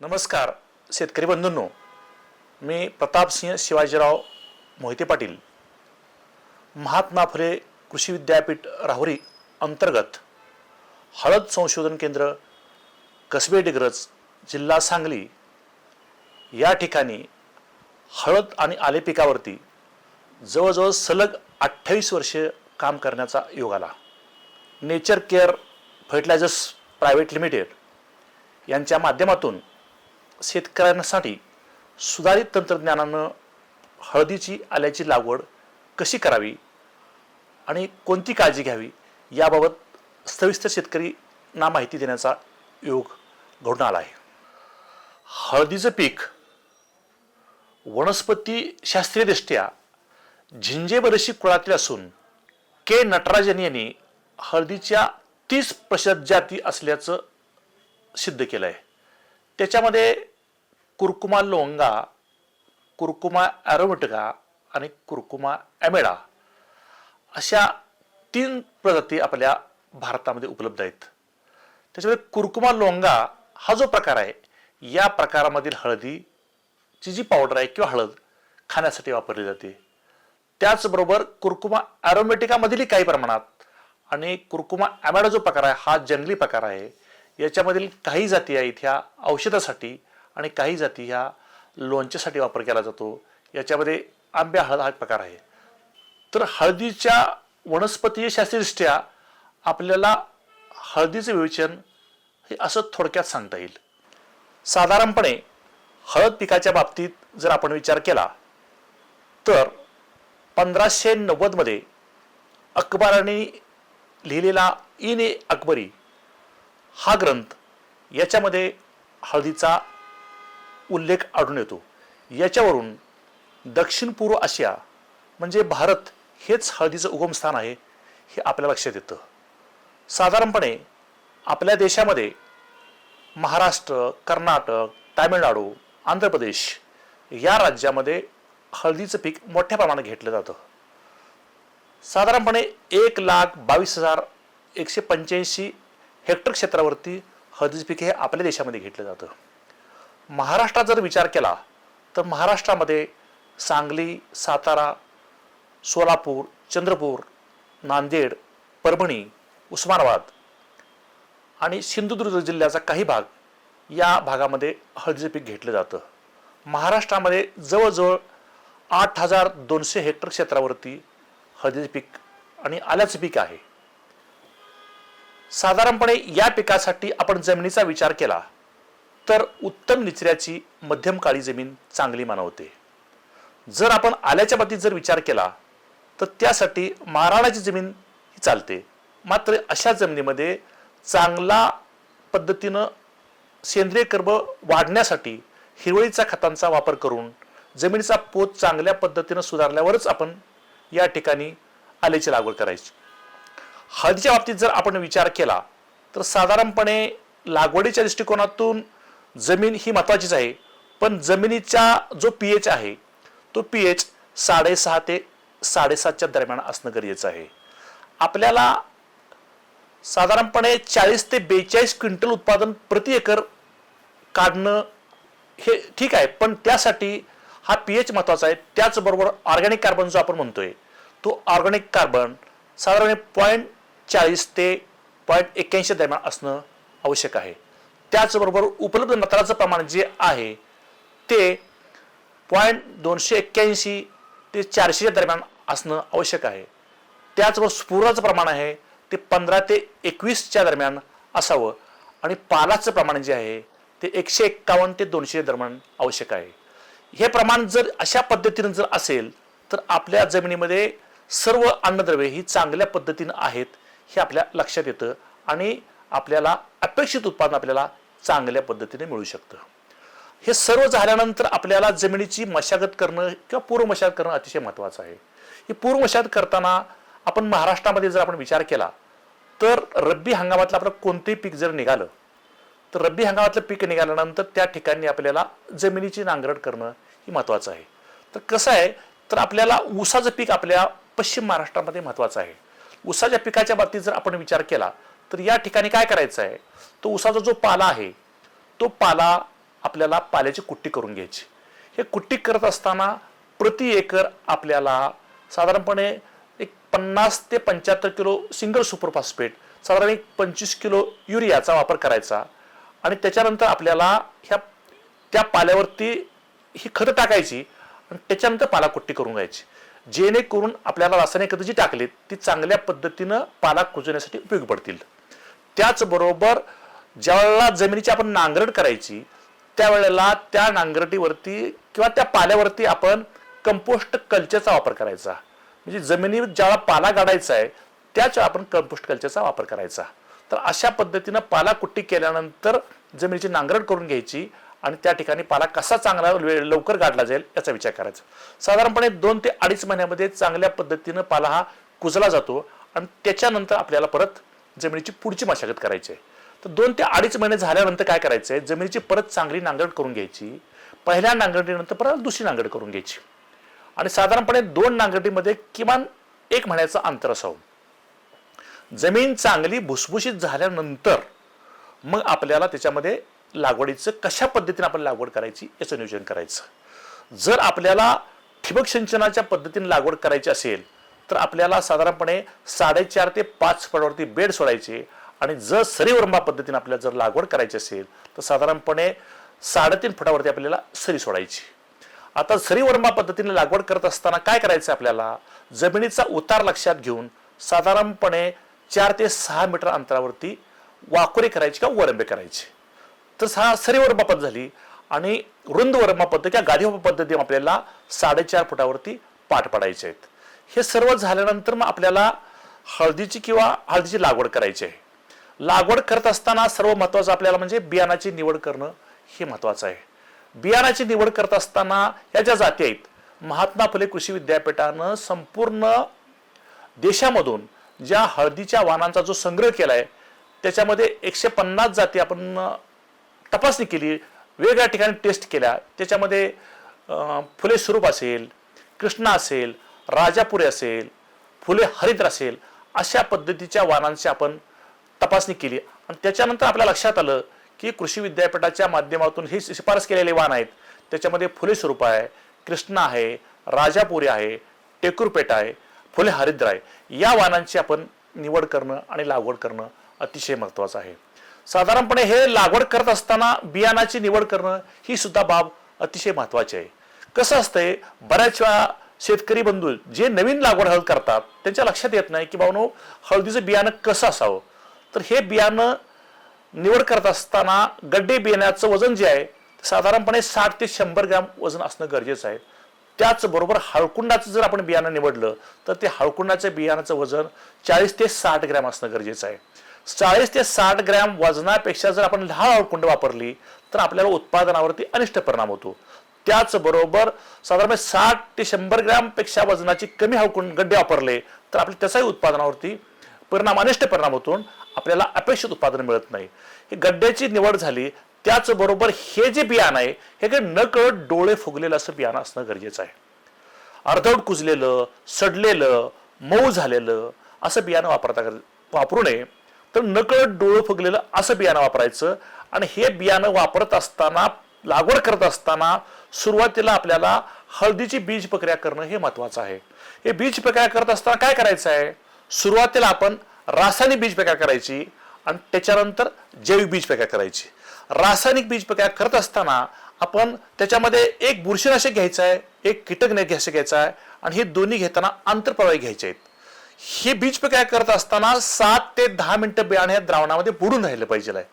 नमस्कार शेतकरी बंधूंनो. मी प्रतापसिंह शिवाजीराव मोहिते पाटील. महात्मा फुले कृषी विद्यापीठ राहुरी अंतर्गत हळद संशोधन केंद्र कसबे डिग्रज जिल्हा सांगली या ठिकाणी हळद आणि आले पिकावरती जवळजवळ सलग अठ्ठावीस वर्षे काम करण्याचा योग आला. Nature care fertilizers private limited यांच्या माध्यमातून शेतकऱ्यांसाठी सुधारित तंत्रज्ञानानं हळदीची आल्याची लागवड कशी करावी आणि कोणती काळजी घ्यावी याबाबत सविस्तर शेतकरींना माहिती देण्याचा योग घडून आला आहे. हळदीचं पीक वनस्पती शास्त्रीयदृष्ट्या झिंजेबरशी कुळातील असून के नटराजन यांनी हळदीच्या तीस प्रतिशत जाती असल्याचं सिद्ध केलं आहे त्याच्यामध्ये कुर्कुमा लोंगा कुर्कुमा ॲरोमॅटिका आणि कुर्कुमा ॲमेडा अशा तीन प्रजाती आपल्या भारतामध्ये उपलब्ध आहेत त्याच्यामध्ये कुर्कुमा लोंगा हा जो प्रकार आहे या प्रकारामधील हळदीची जी पावडर आहे किंवा हळद खाण्यासाठी वापरली जाते त्याचबरोबर कुर्कुमा ॲरोमॅटिकामधीलही काही प्रमाणात आणि कुर्कुमा ॲमॅडा जो प्रकार आहे हा जंगली प्रकार आहे याच्यामधील काही जाती आहेत ह्या औषधासाठी आणि काही जाती ह्या लोणच्यासाठी वापर केला जातो. याच्यामध्ये आंब्या हळद हा एक प्रकार आहे. तर हळदीच्या वनस्पतीय शास्त्रीयदृष्ट्या आपल्याला हळदीचं विवेचन हे असं थोडक्यात सांगता येईल. साधारणपणे हळद पिकाच्या बाबतीत जर आपण विचार केला तर पंधराशे नव्वदमध्ये अकबराने लिहिलेला इन ए अकबरी हा ग्रंथ याच्यामध्ये हळदीचा उल्लेख आढळून येतो. याच्यावरून दक्षिण पूर्व आशिया म्हणजे भारत हेच हळदीचं उगमस्थान आहे हे आपल्या लक्षात येतं. साधारणपणे आपल्या देशामध्ये महाराष्ट्र कर्नाटक तामिळनाडू आंध्र प्रदेश या राज्यामध्ये हळदीचं पीक मोठ्या प्रमाणात घेतलं जातं. साधारणपणे एक लाख बावीस हजार एकशे पंच्याऐंशी हेक्टर क्षेत्रावरती हळदीचं पीक हे आपल्या देशामध्ये घेतलं जातं. महाराष्ट्रात जर विचार केला तर महाराष्ट्रामध्ये सांगली सातारा सोलापूर चंद्रपूर नांदेड परभणी उस्मानाबाद आणि सिंधुदुर्ग जिल्ह्याचा काही भाग या भागामध्ये हळदीचं पीक घेतलं जातं. महाराष्ट्रामध्ये जवळजवळ आठ हजार दोनशे हेक्टर क्षेत्रावरती हळदीचं पीक आणि आल्याचं पीक आहे. साधारणपणे या पिकासाठी आपण जमिनीचा विचार केला तर उत्तम निचऱ्याची मध्यम काळी जमीन चांगली मानवते. जर आपण आल्याच्या बाबतीत जर विचार केला तर त्यासाठी माराळाची जमीन ही चालते. मात्र अशा जमिनीमध्ये चांगला पद्धतीनं सेंद्रिय कर्ब वाढण्यासाठी हिरवळीचा खतांचा वापर करून जमिनीचा पोत चांगल्या पद्धतीनं सुधारल्यावरच आपण या ठिकाणी आल्याची लागवड करायची. हळदीच्या बाबतीत जर आपण विचार केला तर साधारणपणे लागवडीच्या दृष्टिकोनातून जमीन ही महत्वाचीच आहे. पण जमिनीचा जो पी एच आहे तो पी एच साडेसहा ते साडेसातच्या दरम्यान असणं गरजेचं आहे. आपल्याला साधारणपणे चाळीस ते बेचाळीस क्विंटल उत्पादन प्रति एकर काढणं हे ठीक आहे पण त्यासाठी हा पी एच महत्त्वाचा आहे. त्याचबरोबर ऑर्गॅनिक कार्बन जो आपण म्हणतोय तो ऑर्गॅनिक कार्बन साधारण पॉईंट चाळीस ते पॉईंट एक्क्याऐंशी दरम्यान असणं आवश्यक आहे. त्याचबरोबर उपलब्ध नत्राचं प्रमाण जे आहे ते पॉईंट दोनशे एक्क्याऐंशी ते चारशेच्या दरम्यान असणं आवश्यक आहे. त्याचबरोबर स्फुराचं प्रमाण आहे ते पंधरा ते एकवीसच्या दरम्यान असावं. आणि पालाचं प्रमाण जे आहे ते एकशे एक्कावन्न ते दोनशे दरम्यान आवश्यक आहे. हे प्रमाण जर अशा पद्धतीनं जर असेल तर आपल्या जमिनीमध्ये सर्व अन्नद्रव्ये ही चांगल्या पद्धतीनं आहेत हे आपल्या लक्षात येतं. आणि आपल्याला अपेक्षित उत्पादन आपल्याला चांगल्या पद्धतीने मिळू शकतं. हे सर्व झाल्यानंतर आपल्याला जमिनीची मशागत करणं किंवा पूर्व मशागत करणं अतिशय महत्त्वाचं आहे. ही पूर्व मशागत करताना आपण महाराष्ट्रामध्ये जर आपण विचार केला तर रब्बी हंगामातलं आपलं कोणतेही पीक जर निघालं तर रब्बी हंगामातलं पीक निघाल्यानंतर त्या ठिकाणी आपल्याला जमिनीची नांगरट करणं ही महत्त्वाचं आहे. तर कसं आहे तर आपल्याला ऊसाचं पीक आपल्या पश्चिम महाराष्ट्रामध्ये महत्त्वाचं आहे. ऊसाच्या पिकाच्या बाबतीत जर आपण विचार केला तर या ठिकाणी काय करायचं आहे? तो उसाचा जो पाला आहे तो पाला आपल्याला पाल्याची कुट्टी करून घ्यायची. हे कुट्टी करत असताना प्रति एकर आपल्याला साधारणपणे एक पन्नास ते पंच्याहत्तर किलो सिंगल सुपरफॉस्फेट साधारण एक पंचवीस किलो युरियाचा वापर करायचा आणि त्याच्यानंतर आपल्याला ह्या त्या पाल्यावरती ही खतं टाकायची आणि त्याच्यानंतर पाला कुट्टी करून घ्यायची. जेणेकरून आपल्याला रासायनिक खतं जी टाकलीत ती चांगल्या पद्धतीनं पाला कुजवण्यासाठी उपयोगी पडतील. त्याचबरोबर ज्यावेळेला जमिनीची आपण नांगरट करायची त्यावेळेला त्या नांगरटीवरती किंवा त्या पाल्यावरती आपण कंपोस्ट कल्चरचा वापर करायचा. म्हणजे जमिनीवर ज्याला पाला गाडायचा आहे त्याच आपण कंपोस्ट कल्चरचा वापर करायचा. तर अशा पद्धतीनं पाला कुट्टी केल्यानंतर जमिनीची नांगरट करून घ्यायची आणि त्या ठिकाणी पाला कसा चांगला लवकर गाडला जाईल याचा विचार करायचा. साधारणपणे दोन ते अडीच महिन्यामध्ये चांगल्या पद्धतीनं पाला हा कुजला जातो आणि त्याच्यानंतर आपल्याला परत जमिनीची पुढची मशागत करायची आहे. तर दोन ते अडीच महिने झाल्यानंतर काय करायचं आहे जमिनीची परत चांगली नांगरट करून घ्यायची. पहिल्या नांगरणीनंतर परत दुसरी नांगरट करून घ्यायची. आणि साधारणपणे दोन नांगरणीमध्ये किमान एक महिन्याचं अंतर असावं. जमीन चांगली भुसभुशीत झाल्यानंतर मग आपल्याला त्याच्यामध्ये लागवडीचं कशा पद्धतीने आपण लागवड करायची याचं नियोजन करायचं. जर आपल्याला ठिबक सिंचनाच्या पद्धतीने लागवड करायची असेल तर आपल्याला साधारणपणे साडेचार ते पाच फुटावरती बेड सोडायचे आणि जर सरीवर्मा पद्धतीने आपल्याला जर लागवड करायची असेल तर साधारणपणे साडेतीन फुटावरती आपल्याला सरी सोडायची. आता सरीवर्मा पद्धतीने लागवड करत असताना काय करायचं आपल्याला? जमिनीचा उतार लक्षात घेऊन साधारणपणे चार ते सहा मीटर अंतरावरती वाकुरे करायची किंवा वरंबे करायचे. तर हा सरीवर्मा पद्धत झाली आणि रुंद पद्धत किंवा गादी पद्धती आपल्याला साडेचार फुटावरती पाठ पाडायचे आहेत. हे सर्व झाल्यानंतर मग आपल्याला हळदीची किंवा हळदीची लागवड करायची आहे. लागवड करत असताना सर्व महत्त्वाचं आपल्याला म्हणजे बियाणाची निवड करणं हे महत्त्वाचं आहे. बियाणाची निवड करत असताना या ज्या जाती आहेत महात्मा फुले कृषी विद्यापीठानं संपूर्ण देशामधून ज्या हळदीच्या वाहनांचा जो संग्रह केला आहे त्याच्यामध्ये एकशे पन्नास जाती आपण तपासणी केली वेगवेगळ्या ठिकाणी टेस्ट केल्या. त्याच्यामध्ये फुले स्वरूप असेल कृष्णा असेल राजापुरे असेल फुले हरिद्र असेल अशा पद्धतीच्या वाहनांची आपण तपासणी केली. आणि त्याच्यानंतर आपल्या लक्षात आलं की कृषी विद्यापीठाच्या माध्यमातून ही शिफारस केलेले वाहन आहेत. त्याच्यामध्ये फुले स्वरूप आहे कृष्णा आहे राजापुरी आहे टेकूरपेठ आहे फुले हरिद्र आहे. या वाहनांची आपण निवड करणं आणि लागवड करणं अतिशय महत्त्वाचं आहे. साधारणपणे हे लागवड करत असताना बियाणाची निवड करणं ही सुद्धा बाब अतिशय महत्त्वाची आहे. कसं असतंय बऱ्याच वेळा शेतकरी बंधू जे नवीन लागवड हळद करतात त्यांच्या लक्षात येत नाही की बाबा हळदीचं बियाणं कसं असावं? तर हे बियाणं निवड करत असताना गड्डे बियाण्याचं वजन जे आहे साधारणपणे साठ ते शंभर ग्रॅम वजन असणं गरजेचं आहे. त्याचबरोबर हळकुंडाचं जर आपण बियाणं निवडलं तर ते हळकुंडाच्या बियाणाचं वजन चाळीस ते साठ ग्रॅम असणं गरजेचं आहे. चाळीस ते साठ ग्रॅम वजनापेक्षा जर आपण लहान हळकुंड वापरली तर आपल्याला उत्पादनावरती अनिष्ट परिणाम होतो. त्याचबरोबर साधारण साठ ते शंभर ग्रॅमपेक्षा वजनाची कमी हावकून गड्डे वापरले तर आपल्या त्याचाही उत्पादनावरती परिणाम अनिष्ट परिणाम होतून आपल्याला अपेक्षित उत्पादन मिळत नाही. ही गड्ड्याची निवड झाली त्याचबरोबर हे जे बियाणं आहे हे काही न कळत डोळे फुगलेलं असं बियाणं असणं गरजेचं आहे. अर्धवट कुजलेलं सडलेलं मऊ झालेलं असं बियाणं वापरता वापरू नये तर नकळत डोळं फुगलेलं असं बियाणं वापरायचं आणि हे बियाणं वापरत असताना लागवड करत असताना सुरुवातीला आपल्याला हळदीची बीज प्रक्रिया करणं हे महत्वाचं आहे. हे बीज प्रक्रिया करत असताना काय करायचं आहे? सुरुवातीला आपण रासायनिक बीज प्रक्रिया करायची आणि त्याच्यानंतर जैविक बीज प्रक्रिया करायची. रासायनिक बीज प्रक्रिया करत असताना आपण त्याच्यामध्ये एक बुरशीनाशक घ्यायचं आहे एक कीटकनाशक घ्यायचं आहे आणि हे दोन्ही घेताना आंतरप्रवाही घ्यायचे आहेत. हे बीज प्रक्रिया करत असताना सात ते दहा मिनिटं बियाणे या द्रावणामध्ये बुडून राहिलं पाहिजे आहे.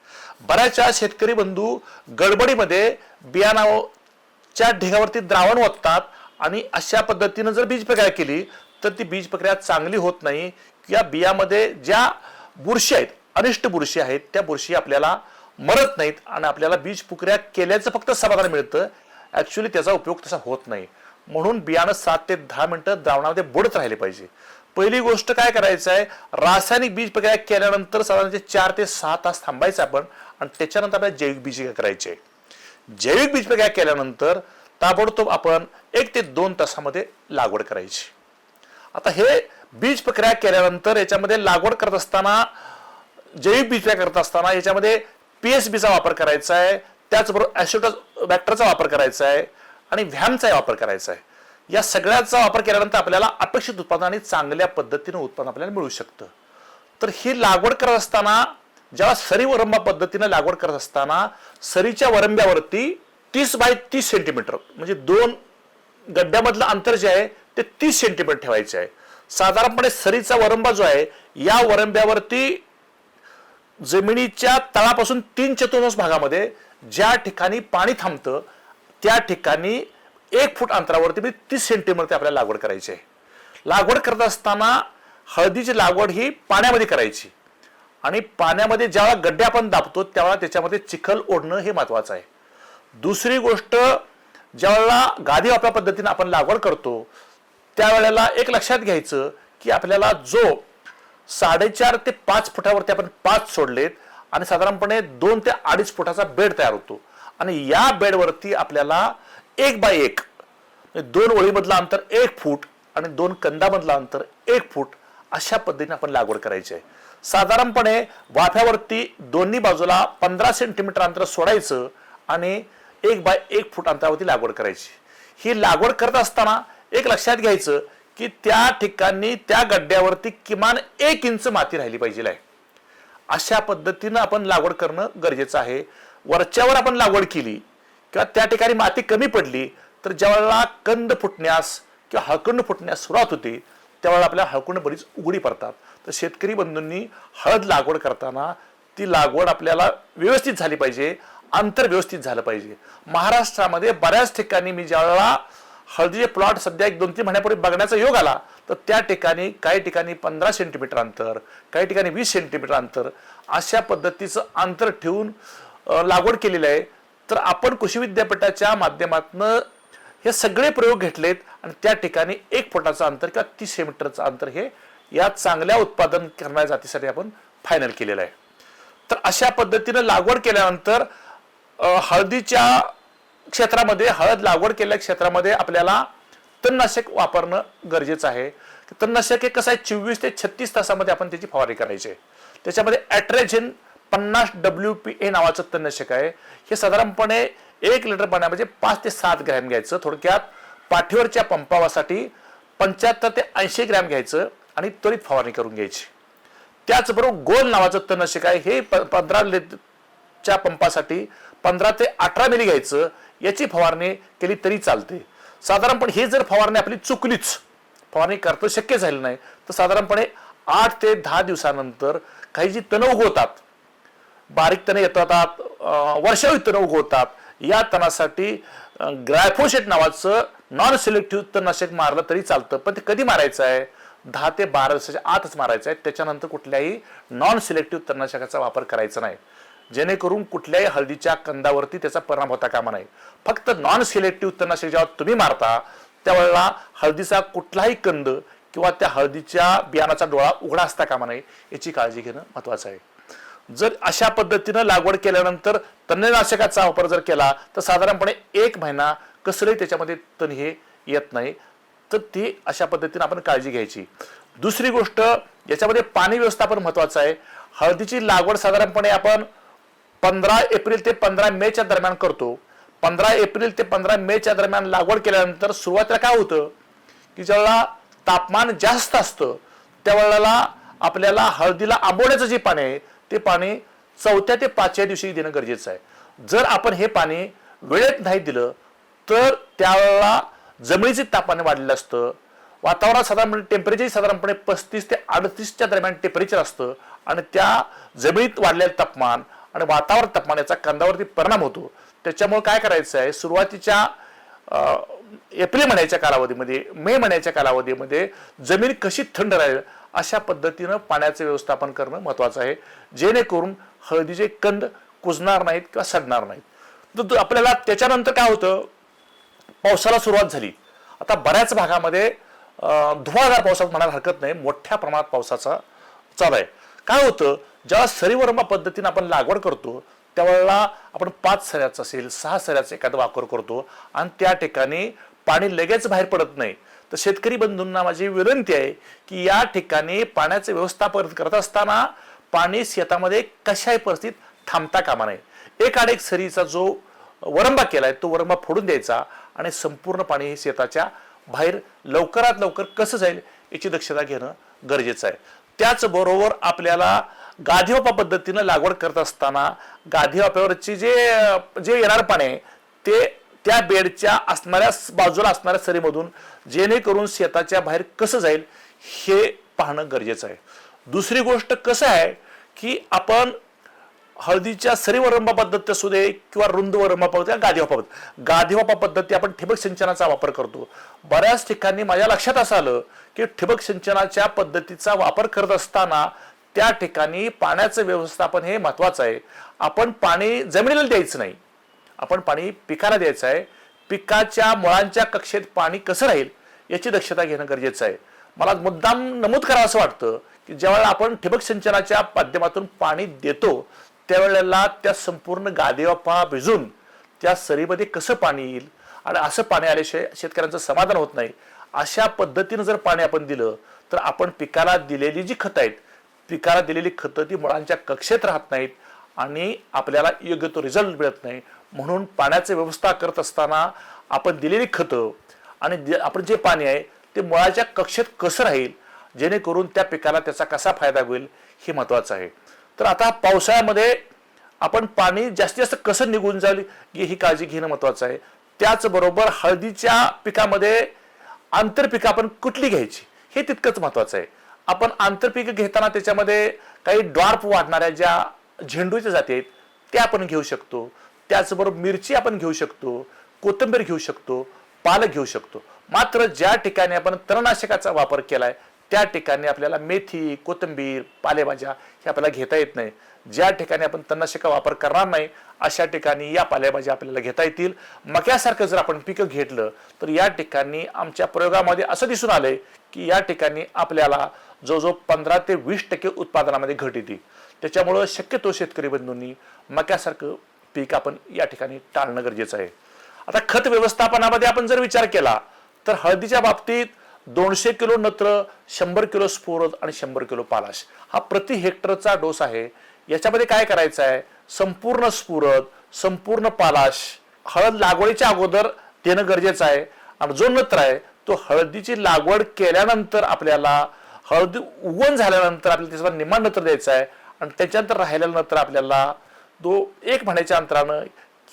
बऱ्याचशा शेतकरी बंधू गडबडीमध्ये बियाणाच्या ढिगावरती द्रावण ओततात आणि अशा पद्धतीनं जर बीज प्रक्रिया केली तर ती बीज प्रक्रिया चांगली होत नाही. या बियामध्ये ज्या बुरशी आहेत अनिष्ट बुरशी आहेत त्या बुरशी आपल्याला मरत नाहीत आणि आपल्याला बीज प्रक्रिया केल्याचं फक्त समाधान मिळतं. ॲक्च्युली त्याचा उपयोग तसा होत नाही. म्हणून बियाणं सात ते दहा मिनटं द्रावणामध्ये बुडत राहिले पाहिजे. पहिली गोष्ट काय करायचं आहे रासायनिक बीज प्रक्रिया केल्यानंतर साधारण चार ते सहा तास थांबायचं आपण. आणि त्याच्यानंतर आपल्याला जैविक बीज करायची? आहे जैविक बीज प्रक्रिया केल्यानंतर ताबडतोब आपण एक ते दोन तासामध्ये लागवड करायची. आता हे बीज प्रक्रिया केल्यानंतर याच्यामध्ये लागवड करत असताना जैविक बीज प्रक्रिया करत असताना याच्यामध्ये पीएसबीचा वापर करायचा आहे त्याचबरोबर ॲसिडोस बॅक्टरचा वापर करायचा आहे आणि व्हॅमचा वापर करायचा आहे. या सगळ्याचा वापर केल्यानंतर आपल्याला अपेक्षित उत्पादन आणि चांगल्या पद्धतीनं उत्पादन आपल्याला मिळू शकतं. तर ही लागवड करत असताना ज्याला सरी वरंबा पद्धतीनं लागवड करत असताना सरीच्या वरंब्यावरती तीस बाय तीस सेंटीमीटर म्हणजे दोन गड्ड्यामधलं अंतर जे आहे ते तीस सेंटीमीटर ठेवायचे आहे. साधारणपणे सरीचा वरंबा जो आहे या वरंब्यावरती जमिनीच्या तळापासून तीन चतुर्थ भागामध्ये ज्या ठिकाणी पाणी थांबतं त्या ठिकाणी एक फूट अंतरावरती म्हणजे तीस सेंटीमीटर ते आपल्याला लागवड करायची आहे. लागवड करत असताना हळदीची लागवड ही पाण्यामध्ये करायची. आणि पाण्यामध्ये ज्यावेळा गड्डे आपण दाबतो त्यावेळेला त्याच्यामध्ये चिखल ओढणं हे महत्वाचं आहे. दुसरी गोष्ट ज्यावेळेला गादी वापरा पद्धतीने आपण लागवड करतो त्यावेळेला एक लक्षात घ्यायचं की आपल्याला जो साडेचार ते पाच फुटावरती आपण पाच सोडलेत आणि साधारणपणे दोन ते अडीच फुटाचा बेड तयार होतो. आणि या बेडवरती आपल्याला एक बाय एक म्हणजे दोन ओळीमधलं अंतर एक फूट आणि दोन कंदामधलं अंतर एक फूट अशा पद्धतीने आपण लागवड करायची आहे. साधारणपणे वाफ्यावरती दोन्ही बाजूला पंधरा सेंटीमीटर अंतर सोडायचं आणि एक बाय एक फूट अंतरावरती लागवड करायची. ही लागवड करत असताना एक लक्षात घ्यायचं की त्या ठिकाणी त्या गड्ड्यावरती किमान एक इंच माती राहिली पाहिजे आहे. अशा पद्धतीनं आपण लागवड करणं गरजेचं आहे. वरच्यावर आपण लागवड केली किंवा त्या ठिकाणी माती कमी पडली तर ज्यावेळेला कंद फुटण्यास किंवा हळकंड फुटण्यास सुरुवात होते त्यावेळेला आपल्या हळकुंड बरीच उघडी पडतात. तर शेतकरी बंधूंनी हळद लागवड करताना ती लागवड आपल्याला व्यवस्थित झाली पाहिजे अंतर व्यवस्थित झालं पाहिजे. महाराष्ट्रामध्ये बऱ्याच ठिकाणी मी ज्यावेळेला हळदीचे प्लॉट सध्या एक दोन तीन महिन्यापूर्वी बघण्याचा योग आला तर त्या ठिकाणी काही ठिकाणी पंधरा सेंटीमीटर अंतर काही ठिकाणी वीस सेंटीमीटर अंतर अशा पद्धतीचं अंतर ठेवून लागवड केलेली आहे. तर आपण कृषी विद्यापीठाच्या माध्यमातून हे सगळे प्रयोग घेतलेत आणि त्या ठिकाणी एक फुटाचं अंतर किंवा तीस सेंटीमीटरचं अंतर हे या चांगल्या उत्पादन करणाऱ्या जातीसाठी आपण फायनल केलेलं आहे. तर अशा पद्धतीनं लागवड केल्यानंतर हळदीच्या क्षेत्रामध्ये हळद लागवड केलेल्या क्षेत्रामध्ये आपल्याला तणनाशक वापरणं गरजेचं आहे. तणनाशक हे कसं आहे चोवीस ते छत्तीस तासामध्ये आपण त्याची फवारणी करायची आहे. त्याच्यामध्ये ॲट्रेझेन पन्नास डब्ल्यू पी ए नावाचं तणनाशक आहे. हे साधारणपणे एक लिटर पाण्यामध्ये पाच ते सात ग्रॅम घ्यायचं. थोडक्यात पाठीवरच्या पंपावासाठी पंच्याहत्तर ते ऐंशी ग्रॅम घ्यायचं. आणि त्वरित फवारणी करून घ्यायची. त्याचबरोबर गोल नावाचं तणनाशक आहे. हे प- पंधरा लिटरच्या पंपासाठी पंधरा ते अठरा मिली घ्यायचं. याची फवारणी केली तरी चालते. साधारणपणे हे जर फवारणी आपली चुकलीच फवारणी करणं शक्य झालं नाही तर साधारणपणे आठ ते दहा दिवसानंतर काही जी तण उगवतात बारीक तणे येतात वर्षावी तण उगवतात या तणासाठी ग्रायफोशेट नावाचं नॉन सिलेक्टिव्ह तणनाशक मारलं तरी चालतं. पण ते कधी मारायचं आहे? दहा ते बारा दिवसाच्या आतच मारायचं आहे. त्याच्यानंतर कुठल्याही नॉन सिलेक्टिव्ह तणनाशकाचा वापर करायचा नाही. जेणेकरून कुठल्याही हळदीच्या कंदावरती त्याचा परिणाम होता कामा नाही फक्त नॉन सिलेक्टिव्ह तणनाशक जेव्हा तुम्ही मारता त्यावेळेला हळदीचा कुठलाही कंद किंवा त्या हळदीच्या बियाणाचा डोळा उघडा असता कामा नये याची काळजी घेणं महत्वाचं आहे. जर अशा पद्धतीनं लागवड केल्यानंतर तणनाशकाचा वापर जर केला तर साधारणपणे एक महिना कसलंही त्याच्यामध्ये तण हे येत नाही. तर ती अशा पद्धतीने आपण काळजी घ्यायची. दुसरी गोष्ट याच्यामध्ये पाणी व्यवस्थापन महत्वाचं आहे. हळदीची लागवड साधारणपणे आपण पंधरा एप्रिल ते पंधरा मेच्या दरम्यान करतो. पंधरा एप्रिल ते पंधरा मेच्या दरम्यान लागवड केल्यानंतर सुरुवातीला काय होतं? की ज्यावेळेला तापमान जास्त असतं त्यावेळेला आपल्याला हळदीला आंबवण्याचं जे पाणी आहे ते पाणी चौथ्या ते पाचव्या दिवशी देणं गरजेचं आहे. जर आपण हे पाणी वेळेत नाही दिलं तर त्यावेळेला जमिनीचे तापमान वाढलेलं असतं वातावरणात साधारणपणे म्हणजे टेम्परेचर साधारणपणे पस्तीस ते अडतीसच्या दरम्यान टेम्परेचर असतं आणि त्या जमिनीत वाढलेलं तापमान आणि वातावरण तापमान याचा कंदावरती परिणाम होतो. त्याच्यामुळे काय करायचं आहे? सुरुवातीच्या एप्रिल महिन्याच्या कालावधीमध्ये मे महिन्याच्या कालावधीमध्ये जमीन कशी थंड राहील अशा पद्धतीनं पाण्याचं व्यवस्थापन करणं महत्वाचं आहे. जेणेकरून हळदीचे कंद कुजणार नाहीत किंवा सडणार नाहीत. तर आपल्याला त्याच्यानंतर काय होतं? पावसाला सुरुवात झाली. आता बऱ्याच भागामध्ये धुवाधार पावसात म्हणायला हरकत नाही मोठ्या प्रमाणात पावसाचा चालू आहे. काय होतं ज्या सरीवरंबा पद्धतीने आपण लागवड करतो त्यावेळेला आपण पाच सऱ्याचं असेल सहा सऱ्याचा एखादा वापर करतो आणि त्या ठिकाणी पाणी लगेच बाहेर पडत नाही. तर शेतकरी बंधूंना माझी विनंती आहे की या ठिकाणी पाण्याचं व्यवस्थापन करत असताना पाणी शेतामध्ये कशाही परिस्थितीत थांबता कामा नये. एक आड एक सरीचा जो वरंबा केलाय तो वरंबा फोडून द्यायचा आणि संपूर्ण पाणी हे शेताच्या बाहेर लवकरात लवकर कसं जाईल याची दक्षता घेणं गरजेचं आहे. त्याचबरोबर आपल्याला गाधीवापा पद्धतीनं लागवड करत असताना गाधीवाप्यावरची जे जे येणार पाणी आहे ते त्या बेडच्या असणाऱ्या बाजूला असणाऱ्या सरीमधून जेणेकरून शेताच्या बाहेर कसं जाईल हे पाहणं गरजेचं आहे. दुसरी गोष्ट कसं आहे की आपण हळदीच्या सरीवरंबा पद्धती असू दे किंवा रुंद वरंबा पद्धती किंवा गादीवापा पद्धती. गादीवापा पद्धती आपण ठिबक सिंचनाचा वापर करतो. बऱ्याच ठिकाणी माझ्या लक्षात असं आलं की ठिबक सिंचनाच्या पद्धतीचा वापर करत असताना त्या ठिकाणी पाण्याचं व्यवस्थापन हे महत्त्वाचं आहे. आपण पाणी जमिनीला द्यायचं नाही. आपण पाणी पिकाला द्यायचं आहे. पिकाच्या मुळांच्या कक्षेत पाणी कसं राहील याची दक्षता घेणं गरजेचं आहे. मला मुद्दाम नमूद करावं असं वाटतं की ज्यावेळेला आपण ठिबक सिंचनाच्या माध्यमातून पाणी देतो त्यावेळेला त्या संपूर्ण गादेवापा भिजून त्या सरीमध्ये कसं पाणी येईल आणि असं पाणी आल्याशिवाय शेतकऱ्यांचं समाधान होत नाही. अशा पद्धतीनं जर पाणी आपण दिलं तर आपण पिकाला दिलेली जी खतं आहेत पिकाला दिलेली खतं ती मुळांच्या कक्षेत राहत नाहीत आणि आपल्याला योग्य तो रिझल्ट मिळत नाही. म्हणून पाण्याची व्यवस्था करत असताना आपण दिलेली खतं आणि आपण जे पाणी आहे ते मुळाच्या कक्षेत कसं राहील जेणेकरून त्या पिकाला त्याचा कसा फायदा होईल हे महत्वाचं आहे. तर आता पावसाळ्यामध्ये आपण पाणी जास्तीत जास्त कसं निघून जाईल ही काळजी घेणं महत्वाचं आहे. त्याचबरोबर हळदीच्या पिकामध्ये आंतरपिकं आपण कुठली घ्यायची हे तितकंच महत्वाचं आहे. आपण आंतरपीक घेताना त्याच्यामध्ये काही ड्वार्फ वाढणाऱ्या ज्या झेंडूच्या जाती आहेत त्या आपण घेऊ शकतो. त्याचबरोबर मिरची आपण घेऊ शकतो कोथिंबीर घेऊ शकतो पालक घेऊ शकतो. मात्र ज्या ठिकाणी आपण तणनाशकाचा वापर केलाय त्या ठिकाणी आपल्याला मेथी कोथिंबीर पालेभाज्या हे आपल्याला घेता येत नाही. ज्या ठिकाणी आपण तणनाशका वापर करणार नाही अशा ठिकाणी या पालेभाज्या आपल्याला घेता येतील. मक्यासारखं जर आपण पिकं घेतलं तर या ठिकाणी आमच्या प्रयोगामध्ये असं दिसून आलंय की या ठिकाणी आपल्याला जवळजवळ पंधरा ते वीस टक्के उत्पादनामध्ये घट येते. त्याच्यामुळं शक्यतो शेतकरी बंधूंनी मक्यासारखं पीक आपण या ठिकाणी टाळणं गरजेचं आहे. आता खत व्यवस्थापनामध्ये आपण जर विचार केला तर हळदीच्या बाबतीत दोनशे किलो नत्र शंभर किलो स्फोरद आणि शंभर किलो पालाश. हा प्रति हेक्टरचा डोस आहे. याच्यामध्ये काय करायचं आहे? संपूर्ण स्फुरद संपूर्ण पालाश हळद लागवडीच्या अगोदर देणं गरजेचं आहे. आणि जो नत्र आहे तो हळदीची लागवड केल्यानंतर आपल्याला हळदी उगवण झाल्यानंतर आपल्याला त्याचा निमान नत्र द्यायचा आहे. आणि त्याच्यानंतर राहिलेलं नत्र आपल्याला दो एक महिन्याच्या अंतरानं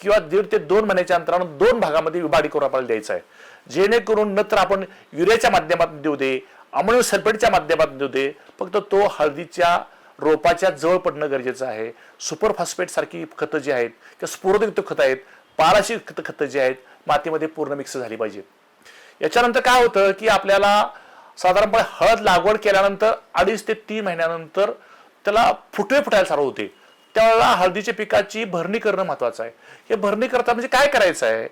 किंवा दीड ते दोन महिन्याच्या अंतरानं दोन भागामध्ये विभागणी करून आपल्याला द्यायचं आहे. जेणेकरून नत्र आपण युरियाच्या माध्यमातून देऊ दे अमोनियम सल्फेटच्या माध्यमातून देऊ दे फक्त तो हळदीच्या रोपाच्या जवळ पडणं गरजेचं आहे. सुपर फॉस्फेट सारखी खतं जी आहेत किंवा स्फुरदयुक्त खतं आहेत पाराशी खतं खतं जी आहेत मातीमध्ये पूर्ण मिक्स झाली पाहिजे. याच्यानंतर काय होतं की आपल्याला साधारणपणे हळद लागवड केल्यानंतर अडीच ते तीन महिन्यानंतर त्याला फुटवे फुटायला चालू होते. त्यावेळेला हळदीच्या पिकाची भरणी करणं महत्वाचं आहे. हे भरणी करता म्हणजे काय करायचं आहे?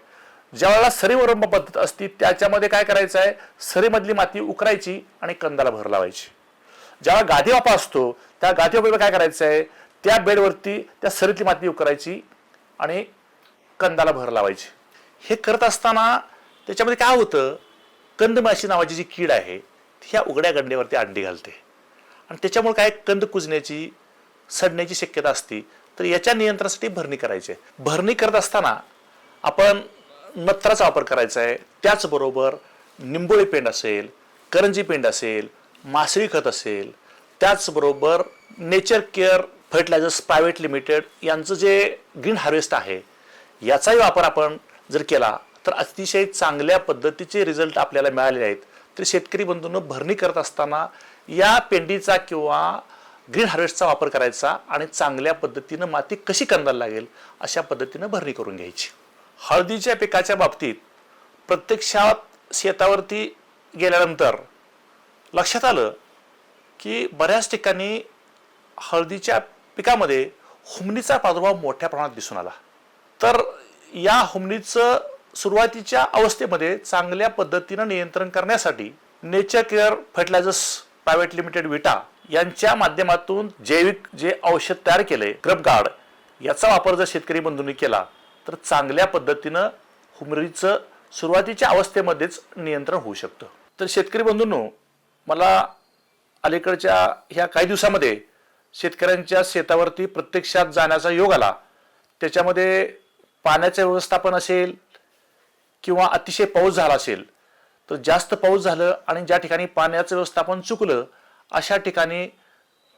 ज्यावेळेला सरीवरंब पद्धत असती त्याच्यामध्ये काय करायचं आहे? सरीमधली माती उकरायची आणि कंदाला भर लावायची. ज्यावेळेला गादी वापा असतो त्या गादी वापा काय करायचं आहे? त्या बेडवरती त्या सरीतली माती उकरायची आणि कंदाला भर लावायची. हे करत असताना त्याच्यामध्ये काय होतं? कंदमाशी नावाची जी कीड आहे ती ह्या उघड्या गंडेवरती अंडी घालते. आणि त्याच्यामुळे काय? कंद कुजण्याची सडण्याची शक्यता असते. तर याच्या नियंत्रणासाठी भरणी करायची आहे. भरणी करत असताना आपण नत्राचा वापर करायचा आहे. त्याचबरोबर निंबोळी पेंड असेल करंजी पेंड असेल मासळी खत असेल त्याचबरोबर nature care fertilizers private limited यांचं जे ग्रीन हार्वेस्ट आहे याचाही वापर आपण जर केला तर अतिशय चांगल्या पद्धतीचे रिझल्ट आपल्याला मिळालेले आहेत. तर शेतकरी बंधूंनो भरणी करत असताना या पेंडीचा किंवा ग्रीन हार्वेस्टचा वापर करायचा आणि चांगल्या पद्धतीनं माती कशी कंदायला लागेल अशा पद्धतीनं भरणी करून घ्यायची. हळदीच्या पिकाच्या बाबतीत प्रत्यक्षात शेतावरती गेल्यानंतर लक्षात आलं की बऱ्याच ठिकाणी हळदीच्या पिकामध्ये हुमणीचा प्रादुर्भाव मोठ्या प्रमाणात दिसून आला. तर या हुमणीचं सुरुवातीच्या अवस्थेमध्ये चांगल्या पद्धतीनं नियंत्रण करण्यासाठी nature care fertilizers private limited Vita यांच्या माध्यमातून जैविक जे औषध तयार केलंय ग्रबगार्ड याचा वापर जर शेतकरी बंधूंनी केला तर चांगल्या पद्धतीनं हुमरीचं सुरुवातीच्या अवस्थेमध्येच नियंत्रण होऊ शकतं. तर शेतकरी बंधूंनो मला अलीकडच्या ह्या काही दिवसामध्ये शेतकऱ्यांच्या शेतावरती प्रत्यक्षात जाण्याचा योग आला. त्याच्यामध्ये पाण्याचं व्यवस्थापन असेल किंवा अतिशय पाऊस झाला असेल तर जास्त पाऊस झालं आणि ज्या ठिकाणी पाण्याचं व्यवस्थापन चुकलं अशा ठिकाणी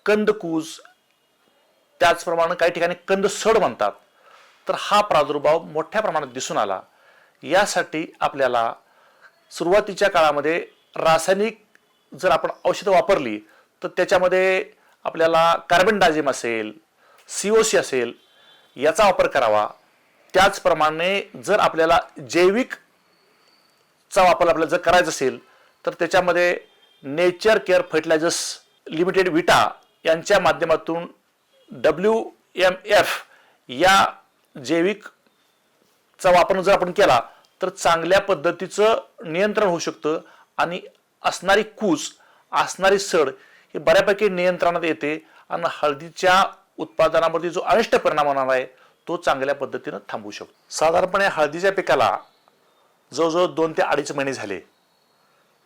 कंदकूज त्याचप्रमाणे काही ठिकाणी कंद सड म्हणतात. तर हा प्रादुर्भाव मोठ्या प्रमाणात दिसून आला. यासाठी आपल्याला सुरुवातीच्या काळामध्ये रासायनिक जर आपण औषधं वापरली तर त्याच्यामध्ये आपल्याला कार्बन डायझिम असेल सी ओ सी असेल याचा वापर करावा. त्याचप्रमाणे जर आपल्याला जैविक चा वापर आपल्याला जर करायचा असेल तर त्याच्यामध्ये nature care fertilizers limited Vita यांच्या माध्यमातून डब्ल्यू एम एफ या जैविक चा वापर जर आपण केला तर चांगल्या पद्धतीचं नियंत्रण होऊ शकतं आणि असणारी कूस असणारी सड ही बऱ्यापैकी नियंत्रणात येते आणि हळदीच्या उत्पादनामध्ये जो अनिष्ट परिणाम होणार आहे तो चांगल्या पद्धतीनं थांबवू शकतो. साधारणपणे हळदीच्या पिकाला जवळजवळ दोन ते अडीच महिने झाले.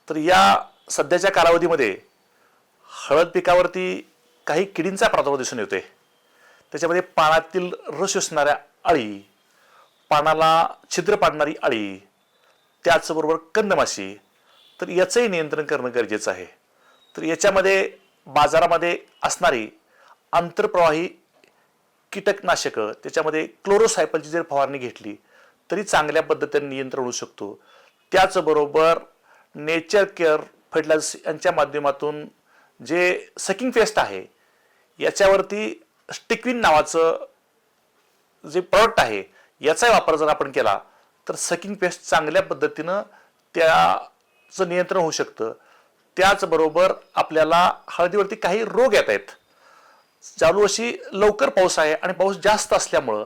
तर या सध्याच्या कालावधीमध्ये हळद पिकावरती काही किडींचा प्रादुर्भाव दिसून येतोय. त्याच्यामध्ये पानातील रस असणाऱ्या अळी पानाला छिद्र पाडणारी अळी त्याचबरोबर कंदमाशी तर याचंही नियंत्रण करणं गरजेचं आहे. तर याच्यामध्ये बाजारामध्ये असणारी आंतरप्रवाही कीटकनाशकं त्याच्यामध्ये क्लोरोसायपलची जर फवारणी घेतली तरी चांगल्या पद्धतीने नियंत्रण होऊ शकतो. त्याचबरोबर नेचर केअर फर्टिलायझर्स यांच्या माध्यमातून जे सकिंग पेस्ट आहे याच्यावरती स्टिकविन नावाचं जे प्रॉडक्ट आहे याचाही वापर जर आपण केला तर सकिंग पेस्ट चांगल्या पद्धतीनं त्याचं नियंत्रण होऊ शकतं. त्याचबरोबर आपल्याला हळदीवरती काही रोग येत आहेत. चालू अशी लवकर पाऊस आहे आणि पाऊस जास्त असल्यामुळं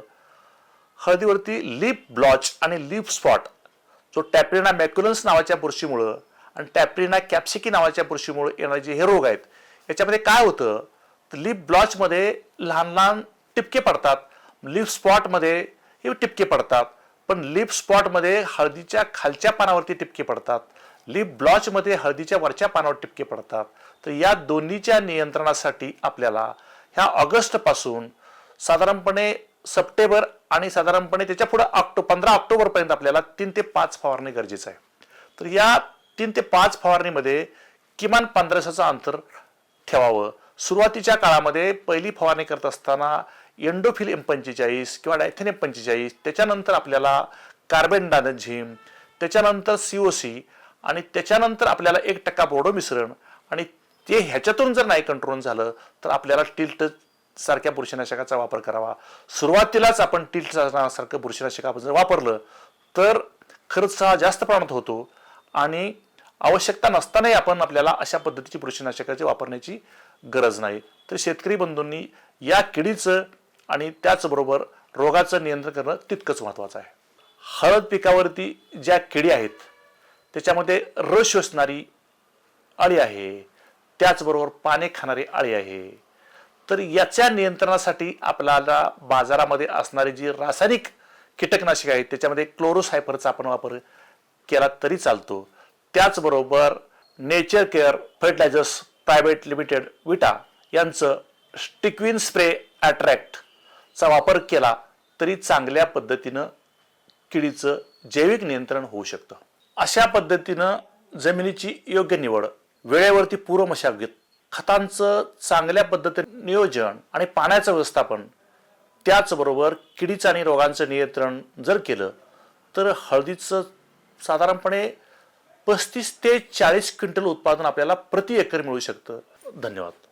हळदीवरती लिप ब्लॉच आणि लिप स्पॉट जो टॅप्रिना मॅक्युलन्स नावाच्या बुरशीमुळं आणि टॅप्रिना कॅप्सिकी नावाच्या बुरशीमुळे येणारे जे हे रोग आहेत याच्यामध्ये काय होतं? तर लिप ब्लॉचमध्ये लहान लहान टिपके पडतात. लिप स्पॉटमध्ये हे टिपके पडतात. पण लिप स्पॉटमध्ये हळदीच्या खालच्या पानावरती टिपके पडतात. लिप ब्लॉचमध्ये हळदीच्या वरच्या पानावर टिपके पडतात. तर या दोन्हीच्या नियंत्रणासाठी आपल्याला ह्या ऑगस्टपासून साधारणपणे सप्टेंबर आणि साधारणपणे त्याच्या पुढे ऑक्टो पंधरा ऑक्टोबरपर्यंत आपल्याला तीन ते पाच फवारणी गरजेचं आहे. तर या तीन ते पाच फवारणीमध्ये किमान पंधराशाचं अंतर ठेवावं. सुरुवातीच्या काळामध्ये पहिली फवारणी करत असताना एंडोफिल एम पंचेचाळीस किंवा डायथेन एम पंचेचाळीस त्याच्यानंतर आपल्याला कार्बन डानझिम त्याच्यानंतर सी ओ सी आणि त्याच्यानंतर आपल्याला एक टक्का बोडो मिश्रण आणि ते ह्याच्यातून जर नाही कंट्रोल झालं तर आपल्याला टिल्ट सारख्या बुरशीनाशकाचा वापर करावा. सुरुवातीलाच आपण टिल्ट सारखं बुरशीनाशक आपण जर वापरलं तर खर्च हा जास्त प्रमाणात होतो आणि आवश्यकता नसतानाही आपण आपल्याला अशा पद्धतीची बुरशीनाशकाची वापरण्याची गरज नाही. तर शेतकरी बंधूंनी या किडीचं आणि त्याचबरोबर रोगाचं नियंत्रण करणं तितकंच महत्त्वाचं आहे. हळद पिकावरती ज्या किडी आहेत त्याच्यामध्ये रस शोषणारी अळी आहे त्याचबरोबर पाने खाणारी अळी आहे तर याच्या नियंत्रणासाठी आपल्याला बाजारामध्ये असणारी जी रासायनिक कीटकनाशक आहेत त्याच्यामध्ये क्लोरोसायपरचा आपण वापर केला तरी चालतो. त्याचबरोबर nature care fertilizers private limited Vita यांचं स्टिक्विन स्प्रे चा वापर केला तरी चांगल्या पद्धतीनं किडीचं जैविक नियंत्रण होऊ शकतं. अशा पद्धतीनं जमिनीची योग्य निवड वेळेवरती पूर्व मशागत खतांचं चांगल्या पद्धतीने नियोजन आणि पाण्याचं व्यवस्थापन त्याचबरोबर किडीचं आणि रोगांचं नियंत्रण जर केलं तर हळदीचं साधारणपणे पस्तीस ते चाळीस क्विंटल उत्पादन आपल्याला प्रति एकर मिळू शकतं. धन्यवाद.